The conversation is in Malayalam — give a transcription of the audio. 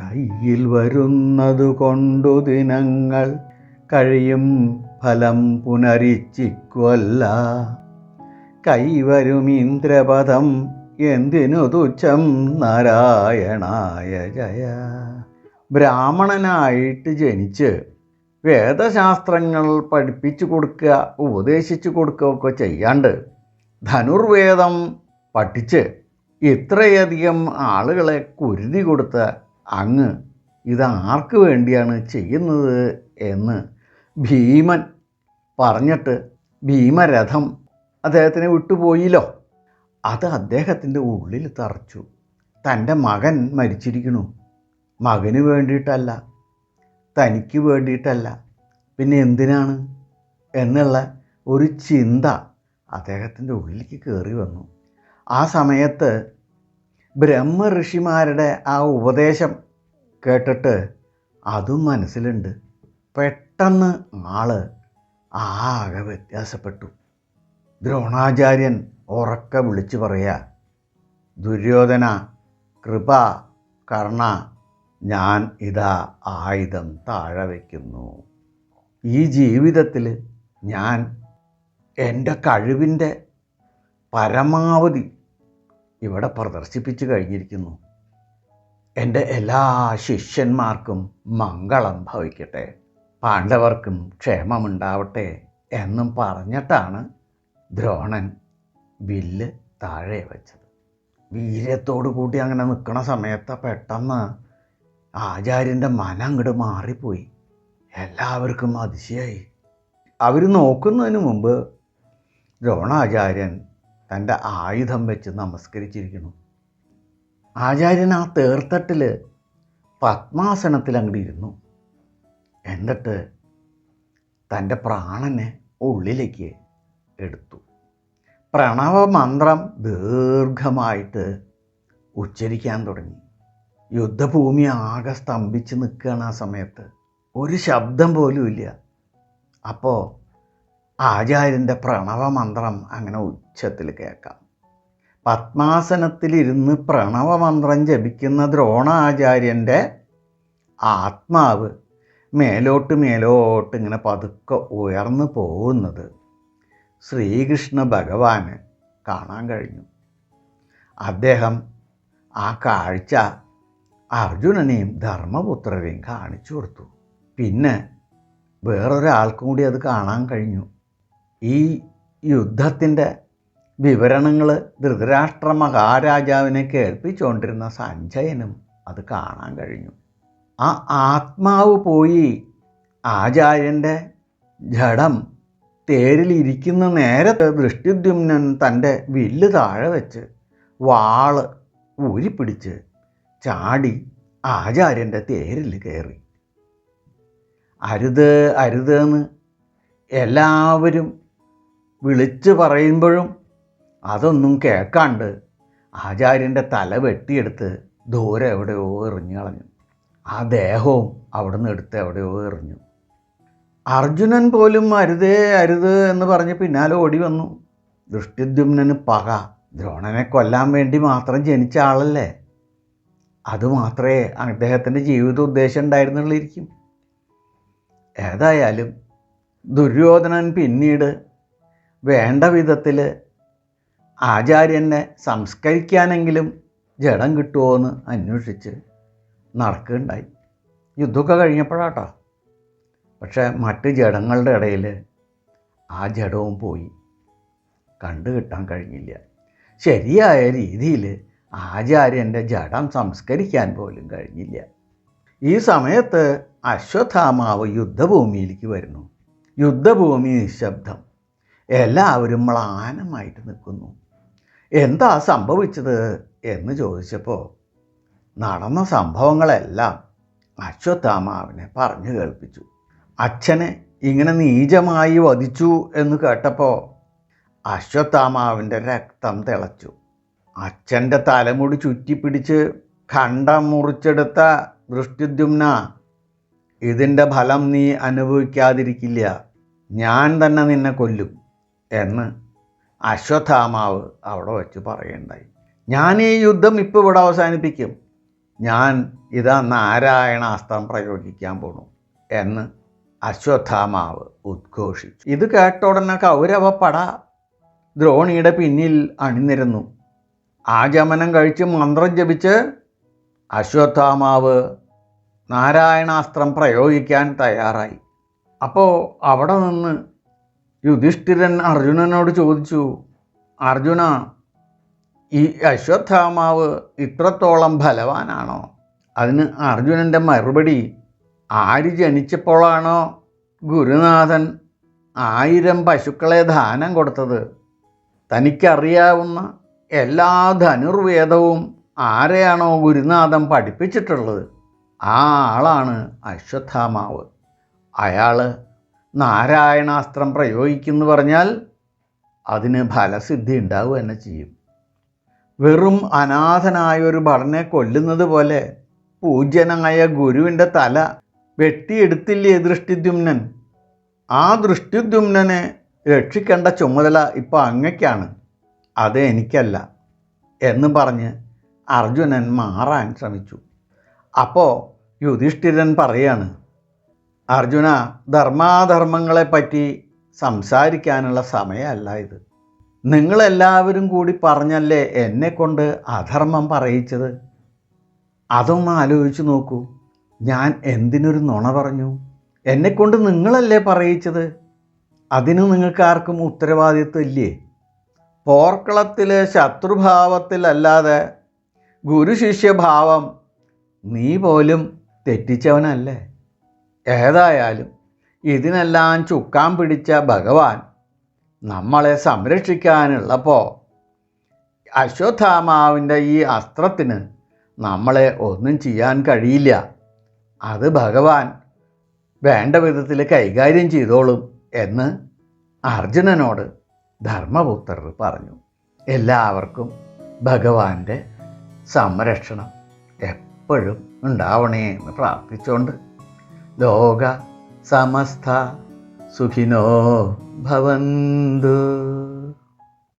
കയ്യിൽ വരുന്നതു കൊണ്ടു ദിനങ്ങൾ കഴിയും ഫലം പുനരിച്ചിക്കുവല്ല. കൈവരും ഇന്ദ്രപദം എന്തിനു തുച്ഛം? നാരായണായ ജയ. ബ്രാഹ്മണനായിട്ട് ജനിച്ച് വേദശാസ്ത്രങ്ങൾ പഠിപ്പിച്ചു കൊടുക്കുക ഉപദേശിച്ചു കൊടുക്കുക ഒക്കെ ചെയ്യാണ്ട് ധനുർവേദം പഠിച്ച് ഇത്രയധികം ആളുകളെ കുരുതി കൊടുത്ത അങ്ങ് ഇതാർക്ക് വേണ്ടിയാണ് ചെയ്യുന്നത് എന്ന് ഭീമൻ പറഞ്ഞിട്ട് ഭീമരഥം അദ്ദേഹത്തിനെ വിട്ടുപോയില്ലോ. അത് അദ്ദേഹത്തിന്റെ ഉള്ളിൽ തറച്ചു. തന്റെ മകൻ മരിച്ചിരിക്കണു. മകന് വേണ്ടിയിട്ടല്ല. തനിക്ക് വേണ്ടിയിട്ടല്ല. പിന്നെ എന്തിനാണ്? എന്നുള്ള ഒരു ചിന്ത അദ്ദേഹത്തിന്റെ ഉള്ളിലേക്ക് കയറി വന്നു. ആ സമയത്ത് ബ്രഹ്മ ഋഷിമാരുടെ ആ ഉപദേശം കേട്ടിട്ട് അതും മനസ്സിലുണ്ട്. പെട്ടെന്ന് ആൾ ആകെ വ്യത്യാസപ്പെട്ടു. ദ്രോണാചാര്യൻ ഉറക്കെ വിളിച്ചു പറയുക ദുര്യോധന കൃപ കർണ ഞാൻ ഇതാ ആയുധം താഴെ വയ്ക്കുന്നു ഈ ജീവിതത്തിൽ ഞാൻ എന്റെ കഴിവിന്റെ പരമാവധി ഇവിടെ പ്രദർശിപ്പിച്ചു കഴിഞ്ഞിരിക്കുന്നു. എന്റെ എല്ലാ ശിഷ്യന്മാർക്കും മംഗളം ഭവിക്കട്ടെ. പാണ്ഡവർക്കും ക്ഷേമമുണ്ടാവട്ടെ എന്നും പറഞ്ഞിട്ടാണ് ദ്രോണൻ വില്ല് താഴെ വെച്ചത്. വീര്യത്തോടു കൂടി അങ്ങനെ നിൽക്കുന്ന സമയത്ത് പെട്ടെന്ന് ആചാര്യന്റെ മനം അങ്ങോട്ട് മാറിപ്പോയി. എല്ലാവർക്കും അതിശയായി. അവർ നോക്കുന്നതിന് മുമ്പ് ദ്രോണാചാര്യൻ തന്റെ ആയുധം വെച്ച് നമസ്കരിച്ചിരിക്കുന്നു. ആചാര്യൻ ആ തേർത്തട്ടിൽ പത്മാസനത്തിൽ അങ്ങോട്ട് ഇരുന്നു. എന്നിട്ട് തന്റെ പ്രാണനെ ഉള്ളിലേക്ക് എടുത്തു. പ്രണവമന്ത്രം ദീർഘമായിട്ട് ഉച്ചരിക്കാൻ തുടങ്ങി. യുദ്ധഭൂമി ആകെ സ്തംഭിച്ച് നിൽക്കുകയാണ് ആ സമയത്ത്. ഒരു ശബ്ദം പോലും ഇല്ല. അപ്പോൾ ആചാര്യന്റെ പ്രണവമന്ത്രം അങ്ങനെ ഉച്ചത്തിൽ കേൾക്കാം. പത്മാസനത്തിലിരുന്ന് പ്രണവമന്ത്രം ജപിക്കുന്ന ദ്രോണാചാര്യന്റെ ആത്മാവ് മേലോട്ട് മേലോട്ട് ഇങ്ങനെ പതുക്കെ ഉയർന്നു പോകുന്നത് ശ്രീകൃഷ്ണ ഭഗവാന് കാണാൻ കഴിഞ്ഞു. അദ്ദേഹം ആ കാഴ്ച അർജുനനെയും ധർമ്മപുത്രരെയും കാണിച്ചു കൊടുത്തു. പിന്നെ വേറൊരാൾക്കും കൂടി അത് കാണാൻ കഴിഞ്ഞു. ഈ യുദ്ധത്തിന്റെ വിവരണങ്ങൾ ധൃതരാഷ്ട്ര മഹാരാജാവിനെ കേൾപ്പിച്ചുകൊണ്ടിരുന്ന സഞ്ജയനും അത് കാണാൻ കഴിഞ്ഞു. ആ ആത്മാവ് പോയി ആചാര്യന്റെ ജഡം തേരിലിരിക്കുന്ന നേരത്തെ ദൃഷ്ടിദ്യുമ്നൻ തന്റെ വില്ല് താഴെ വെച്ച് വാൾ ഊരിപ്പിടിച്ച് ചാടി ആചാര്യന്റെ തേരിൽ കയറി. അരുത് അരുത് എന്ന് എല്ലാവരും വിളിച്ചു പറയുമ്പോഴും അതൊന്നും കേൾക്കാണ്ട് ആചാര്യന്റെ തല വെട്ടിയെടുത്ത് ദൂരെ എവിടെയോ എറിഞ്ഞു കളഞ്ഞു. ആ ദേഹവും അവിടെ നിന്ന് എടുത്ത് എവിടെയോ എറിഞ്ഞു. അർജുനൻ പോലും അരുതേ അരുത് എന്ന് പറഞ്ഞ് പിന്നാലെ ഓടി വന്നു. ദൃഷ്ടിദ്യുമ്നന് പക. ദ്രോണനെ കൊല്ലാൻ വേണ്ടി മാത്രം ജനിച്ച ആളല്ലേ? അതുമാത്രമേ അദ്ദേഹത്തിന്റെ ജീവിത ഉദ്ദേശം ഉണ്ടായിരുന്നുള്ളിരിക്കും. ഏതായാലും ദുര്യോധനൻ പിന്നീട് വേണ്ട വിധത്തിൽ ആചാര്യനെ സംസ്കരിക്കാനെങ്കിലും ജഡം കിട്ടുമോ എന്ന് അന്വേഷിച്ച് നടക്കുകയുണ്ടായി. യുദ്ധമൊക്കെ കഴിഞ്ഞപ്പോഴാട്ടോ. പക്ഷേ മറ്റ് ജഡങ്ങളുടെ ഇടയിൽ ആ ജഡവും പോയി. കണ്ടു കിട്ടാൻ കഴിഞ്ഞില്ല. ശരിയായ രീതിയിൽ ആചാര്യന്റെ ജഡം സംസ്കരിക്കാൻ പോലും കഴിഞ്ഞില്ല. ഈ സമയത്ത് അശ്വത്ഥാമാവ് യുദ്ധഭൂമിയിലേക്ക് വരുന്നു. യുദ്ധഭൂമി നിശബ്ദം. എല്ലാവരും മ്ലാനമായിട്ട് നിൽക്കുന്നു. എന്താ സംഭവിച്ചത് എന്ന് ചോദിച്ചപ്പോൾ നടന്ന സംഭവങ്ങളെല്ലാം അശ്വത്ഥാമാവിനെ പറഞ്ഞു കേൾപ്പിച്ചു. അച്ഛനെ ഇങ്ങനെ നീചമായി വധിച്ചു എന്ന് കേട്ടപ്പോൾ അശ്വത്ഥാമാവിന്റെ രക്തം തിളച്ചു. അച്ഛന്റെ തലമുടി ചുറ്റിപ്പിടിച്ച് ഖണ്ഡം മുറിച്ചെടുത്ത ദൃഷ്ടിദ്യുമ്ന ഇതിന്റെ ഫലം നീ അനുഭവിക്കാതിരിക്കില്ല. ഞാൻ തന്നെ നിന്നെ കൊല്ലും എന്ന് അശ്വത്ഥാമാവ് അവിടെ വെച്ച് പറയുണ്ടായി. ഞാൻ ഈ യുദ്ധം ഇപ്പോൾ ഇവിടെ അവസാനിപ്പിക്കും. ഞാൻ ഇതാ നാരായണാസ്ത്രം പ്രയോഗിക്കാൻ പോണു എന്ന് അശ്വത്ഥാമാവ് ഉദ്ഘോഷിച്ചു. ഇത് കേട്ട ഉടനെ കൗരവപ്പട ദ്രോണിയുടെ പിന്നിൽ അണിനിരന്നു. ആചമനം കഴിച്ച് മന്ത്രം ജപിച്ച് അശ്വത്ഥാമാവ് നാരായണാസ്ത്രം പ്രയോഗിക്കാൻ തയ്യാറായി. അപ്പോൾ അവിടെ നിന്ന് യുധിഷ്ഠിരൻ അർജുനനോട് ചോദിച്ചു അർജുന ഈ അശ്വത്ഥാമാവ് ഇത്രത്തോളം ഫലവാനാണോ അതിന് അർജുനന്റെ മറുപടി ആര് ജനിച്ചപ്പോഴാണോ ഗുരുനാഥൻ ആയിരം പശുക്കളെ ദാനം കൊടുത്തത്? തനിക്കറിയാവുന്ന എല്ലാ ധനുർവേദവും ആരെയാണോ ഗുരുനാഥൻ പഠിപ്പിച്ചിട്ടുള്ളത്? ആ ആളാണ് അശ്വത്ഥാമാവ്. അയാൾ നാരായണാസ്ത്രം പ്രയോഗിക്കുന്നു പറഞ്ഞാൽ അതിന് ഫലസിദ്ധി ഉണ്ടാവുക തന്നെ ചെയ്യും. വെറും അനാഥനായ ഒരു ഭടനെ കൊല്ലുന്നത് പോലെ പൂജ്യനായ ഗുരുവിന്റെ തല വെട്ടിയെടുത്തില്ലേ ദൃഷ്ടിദ്യുമ്നൻ? ആ ദൃഷ്ടിദ്യുമ്നനെ രക്ഷിക്കേണ്ട ചുമതല ഇപ്പോൾ അങ്ങയ്ക്കാണ്. അത് എനിക്കല്ല എന്ന് പറഞ്ഞ് അർജുനൻ മാറാൻ ശ്രമിച്ചു. അപ്പോൾ യുധിഷ്ഠിരൻ പറയാണ് അർജുന ധർമാധർമ്മങ്ങളെപ്പറ്റി സംസാരിക്കാനുള്ള സമയമല്ല ഇത്. നിങ്ങളെല്ലാവരും കൂടി പറഞ്ഞല്ലേ എന്നെ കൊണ്ട് അധർമ്മം പറയിച്ചത്? അതൊന്ന് ആലോചിച്ച് നോക്കൂ. ഞാൻ എന്തിനൊരു നുണ പറഞ്ഞു? എന്നെക്കൊണ്ട് നിങ്ങളല്ലേ പറയിച്ചത്? അതിന് നിങ്ങൾക്കാർക്കും ഉത്തരവാദിത്വം ഇല്ലേ? പോർക്കളത്തിലെ ശത്രുഭാവത്തിലല്ലാതെ ഗുരുശിഷ്യഭാവം നീ പോലും തെറ്റിച്ചവനല്ലേ? ഏതായാലും ഇതിനെല്ലാം ചുക്കാൻ പിടിച്ച ഭഗവാൻ നമ്മളെ സംരക്ഷിക്കാനുള്ളപ്പോൾ അശ്വത്ഥാമാവിന്റെ ഈ അസ്ത്രത്തിന് നമ്മളെ ഒന്നും ചെയ്യാൻ കഴിയില്ല. അത് ഭഗവാൻ വേണ്ട വിധത്തിൽ കൈകാര്യം ചെയ്തോളും എന്ന് അർജുനനോട് ധർമ്മപുത്രർ പറഞ്ഞു എല്ലാവർക്കും ഭഗവാന്റെ സംരക്ഷണം എപ്പോഴും ഉണ്ടാവണേ എന്ന് പ്രാർത്ഥിച്ചുകൊണ്ട് ലോക സമസ്ത സുഖിനോ ഭവന്തു.